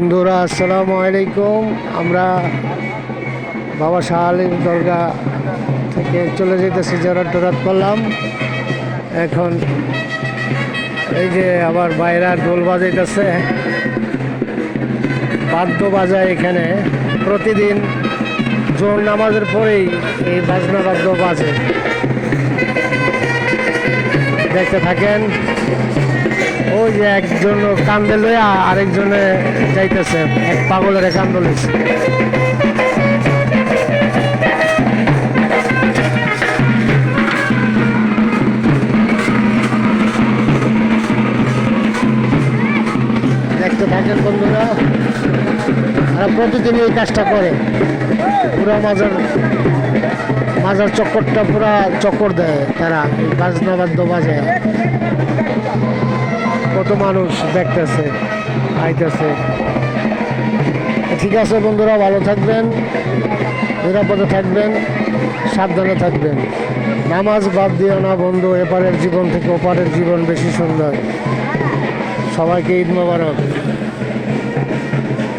বন্ধুরা, আসসালামু আলাইকুম। আমরা বাবা শাহ আলীর দরগা থেকে চলে যেতেছি জরাট টরাট করলাম। এখন এই যে আবার বাইরা ঢোল বাজাইতেছে। বাদ্য বাজায় এখানে। প্রতিদিন জোর নামাজের পরেই এই বাজনা বাদ্য বাজে। দেখতে থাকেন। ওই যে একজন কান্দে লইয়া আরেকজনে যাইতেছে। এক পাগলের কান্দ লইছে বন্ধুরা। আর প্রতিদিন এই কাজটা করে। পুরা মাজার মাজার চক্করটা পুরা চক্কর দেয় তারা বাজনা বাদ্য বাজায় কত মানুষ দেখতেছে, আইতেছে। ঠিক আছে বন্ধুরা, ভালো থাকবেন, নিরাপদে থাকবেন, সাবধানে থাকবেন। নামাজ বাদ দিও না বন্ধু, এপারের জীবন থেকে ওপারের জীবন বেশি সুন্দর। সবাইকে ঈদ মোবারক।